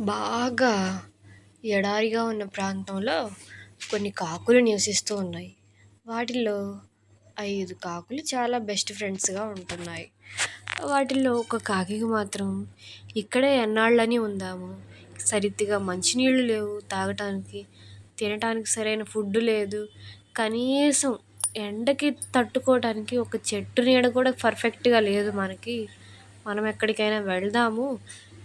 బాగా ఎడారిగా ఉన్న ప్రాంతంలో కొన్ని కాకులు నివసిస్తూ ఉన్నాయి. వాటిల్లో ఐదు కాకులు చాలా బెస్ట్ ఫ్రెండ్స్గా ఉంటున్నాయి. వాటిల్లో ఒక కాకికి మాత్రం ఇక్కడే ఎన్నాళ్ళని ఉందాము. సరిగ్గా మంచినీళ్ళు లేవు. తాగటానికి తినటానికి సరైన ఫుడ్ లేదు. కనీసం ఎండకి తట్టుకోవడానికి ఒక చెట్టు నీడ కూడా పర్ఫెక్ట్గా లేదు మనకి. మనం ఎక్కడికైనా వెళ్దాము.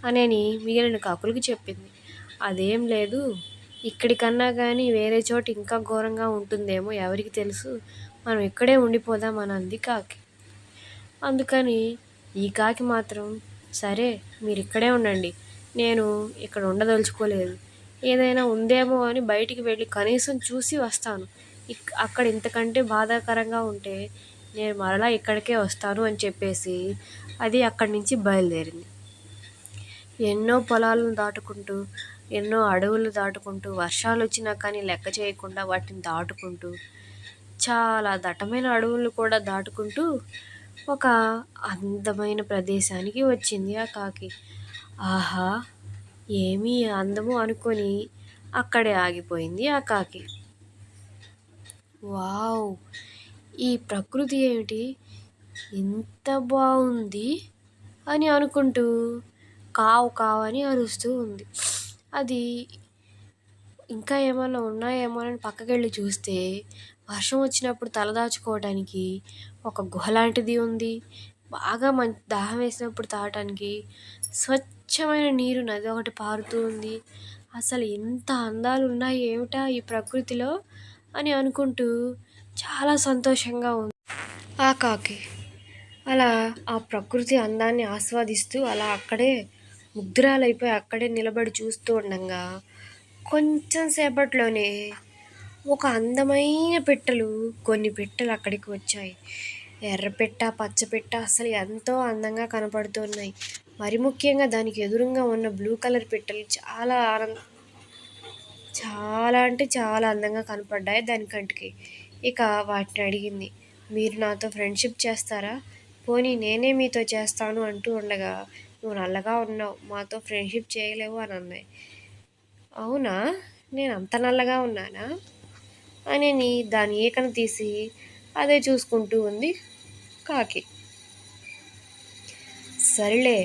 అనని మిగిలిన కాకులకి చెప్పింది. అదేం లేదు. ఇక్కడికన్నా కానీ వేరే చోట ఇంకా ఘోరంగా ఉంటుందేమో ఎవరికి తెలుసు. మనం ఇక్కడే ఉండిపోదాం అని అంది కాకి. అందుకని ఈ కాకి మాత్రం సరే మీరు ఇక్కడే ఉండండి. నేను ఇక్కడ ఉండదలుచుకోలేదు. ఏదైనా ఉందేమో అని బయటికి వెళ్ళి కనీసం చూసి వస్తాను. ఇక్ అక్కడ ఇంతకంటే బాధాకరంగా ఉంటే నేను మరలా ఇక్కడికే వస్తాను అని చెప్పేసి అది అక్కడి నుంచి బయలుదేరింది. ఎన్నో పొలాలను దాటుకుంటూ ఎన్నో అడవులు దాటుకుంటూ వర్షాలు వచ్చినా కానీ లెక్క చేయకుండా వాటిని దాటుకుంటూ చాలా దట్టమైన అడవులు కూడా దాటుకుంటూ ఒక అందమైన ప్రదేశానికి వచ్చింది ఆ కాకి. ఆహా ఏమీ అందము అనుకొని అక్కడే ఆగిపోయింది ఆ కాకి. వావ్ ఈ ప్రకృతి ఏమిటి? ఇంత బాగుంది అని అనుకుంటూ కావు కావు అని అరుస్తూ ఉంది. అది ఇంకా ఏమైనా ఉన్నాయేమో అని పక్కకి వెళ్ళి చూస్తే వర్షం వచ్చినప్పుడు తలదాచుకోవడానికి ఒక గుహ లాంటిది ఉంది. బాగా మం దాహం వేసినప్పుడు తాగటానికి స్వచ్ఛమైన నీరు నది ఒకటి పారుతూ ఉంది. అసలు ఎంత అందాలు ఉన్నాయి ఏమిటా ఈ ప్రకృతిలో అని అనుకుంటూ చాలా సంతోషంగా ఉంది. ఆ కాకి. అలా ఆ ప్రకృతి అందాన్ని ఆస్వాదిస్తూ అలా అక్కడే ముగ్ధురాలైపోయి అక్కడే నిలబడి చూస్తూ ఉండగా. కొంచెం సేపట్లోనే ఒక అందమైన పిట్టలు కొన్ని పిట్టలు అక్కడికి వచ్చాయి. ఎర్రపిట్ట పచ్చపిట్ట అసలు ఎంతో అందంగా కనపడుతున్నాయి మరి ముఖ్యంగా దానికి ఎదురుగా ఉన్న బ్లూ కలర్ పిట్టలు చాలా ఆనంద చాలా అంటే చాలా అందంగా కనపడ్డాయి దాని కంటికి. ఇక వాటిని అడిగింది మీరు నాతో ఫ్రెండ్షిప్ చేస్తారా? పోనీ నేనే మీతో చేస్తాను అంటూ ఉండగా నువ్వు నల్లగా ఉన్నావు మాతో ఫ్రెండ్షిప్ చేయలేవు అని అన్నాయి. అవునా? నేను అంత నల్లగా ఉన్నానా? అని దాని ఏకను తీసి అదే చూసుకుంటూ ఉంది కాకి. సరేలే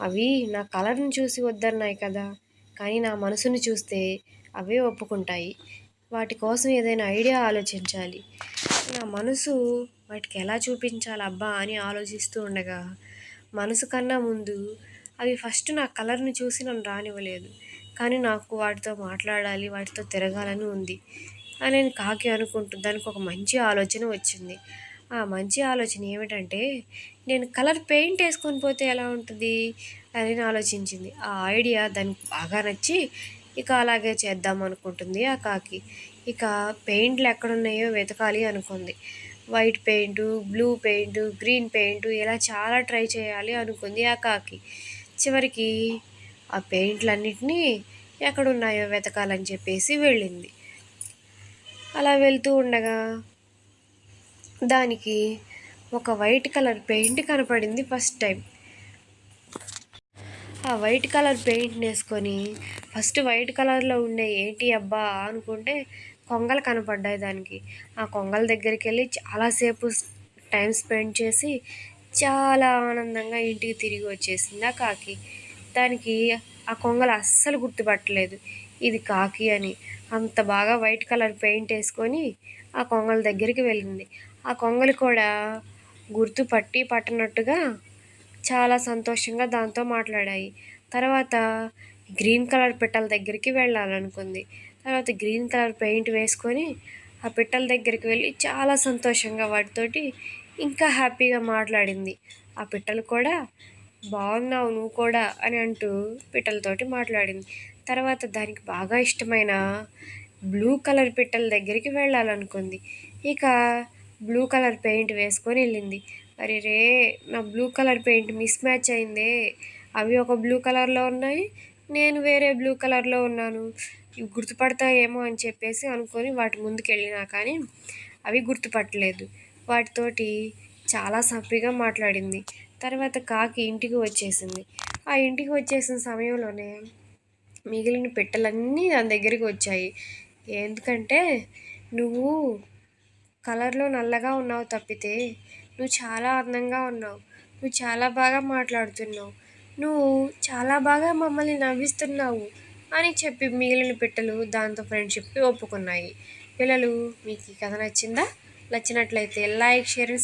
అవి నా కలర్ని చూసి వద్దన్నాయి కదా కానీ నా మనసుని చూస్తే అవే ఒప్పుకుంటాయి. వాటి కోసం ఏదైనా ఐడియా ఆలోచించాలి. నా మనసు వాటికి ఎలా చూపించాలి అబ్బా అని ఆలోచిస్తూ ఉండగా మనసు కన్నా ముందు అవి ఫస్ట్ నా కలర్ని చూసి నన్ను రానివ్వలేదు. కానీ నాకు వాటితో మాట్లాడాలి వాటితో తిరగాలని ఉంది. అని నేను కాకి అనుకుంటూ దానికి ఒక మంచి ఆలోచన వచ్చింది. ఆ మంచి ఆలోచన ఏమిటంటే నేను కలర్ పెయింట్ వేసుకొని పోతే ఎలా ఉంటుంది అని ఆలోచించింది. ఆ ఐడియా దానికి బాగా నచ్చి ఇక అలాగే చేద్దాం అనుకుంటుంది ఆ కాకి. ఇక పెయింట్లు ఎక్కడున్నాయో వెతకాలి అనుకుంది. White paint blue paint green paint ఇలా చాలా ట్రై చేయాలి అనుకుంది ఆ కాకి. చివరికి ఆ పెయింట్లన్నిటినీ ఎక్కడున్నాయో వెతకాలని చెప్పేసి వెళ్ళింది. అలా వెళ్తూ ఉండగా దానికి ఒక వైట్ కలర్ పెయింట్ కనపడింది ఫస్ట్ టైం. ఆ వైట్ కలర్ పెయింట్ వేసుకొని ఫస్ట్ వైట్ కలర్లో ఉండే ఏంటి అబ్బా అనుకుంటే కొంగలు కనపడ్డాయి దానికి. ఆ కొంగల దగ్గరికి వెళ్ళి చాలాసేపు టైం స్పెండ్ చేసి చాలా ఆనందంగా ఇంటికి తిరిగి వచ్చేసింది ఆ కాకి. దానికి ఆ కొంగలు అస్సలు గుర్తుపట్టలేదు. ఇది కాకి అని. అంత బాగా వైట్ కలర్ పెయింట్ వేసుకొని ఆ కొంగల దగ్గరికి వెళ్ళింది. ఆ కొంగలు కూడా గుర్తుపట్టి పట్టనట్టుగా చాలా సంతోషంగా దాంతో మాట్లాడాయి. తర్వాత గ్రీన్ కలర్ పిట్టల దగ్గరికి వెళ్ళాలనుకుంది. తర్వాత గ్రీన్ కలర్ పెయింట్ వేసుకొని ఆ పిట్టల దగ్గరికి వెళ్ళి చాలా సంతోషంగా వాటితోటి ఇంకా హ్యాపీగా మాట్లాడింది. ఆ పిట్టలు కూడా బాగున్నావు నువ్వు కూడా అని అంటూ పిట్టలతోటి మాట్లాడింది. తర్వాత దానికి బాగా ఇష్టమైన బ్లూ కలర్ పిట్టల దగ్గరికి వెళ్ళాలనుకుంది. ఇక బ్లూ కలర్ పెయింట్ వేసుకొని వెళ్ళింది. అరే రే నా blue colour paint mismatch అయిందే. అవి ఒక బ్లూ కలర్లో ఉన్నాయి నేను వేరే బ్లూ కలర్లో ఉన్నాను. గుర్తుపడతాయేమో అని చెప్పేసి అనుకొని వాటి ముందుకెళ్ళినా కానీ అవి గుర్తుపట్టలేదు. వాటితోటి చాలా సప్పిగా మాట్లాడింది. తర్వాత కాకి ఇంటికి వచ్చేసింది. ఆ ఇంటికి వచ్చేసిన సమయంలోనే మిగిలిన పిట్టలన్నీ దాని దగ్గరికి వచ్చాయి. ఎందుకంటే నువ్వు కలర్లో నల్లగా ఉన్నావు తప్పితే నువ్వు చాలా అందంగా ఉన్నావు. నువ్వు చాలా బాగా మాట్లాడుతున్నావు. నువ్వు చాలా బాగా మమ్మల్ని నవ్విస్తున్నావు. అని చెప్పి మిగిలిన పిట్టలు దాంతో ఫ్రెండ్షిప్కి ఒప్పుకున్నాయి. పిల్లలు మీకు ఈ కథ నచ్చిందా? నచ్చినట్లయితే లైక్ షేర్ అండ్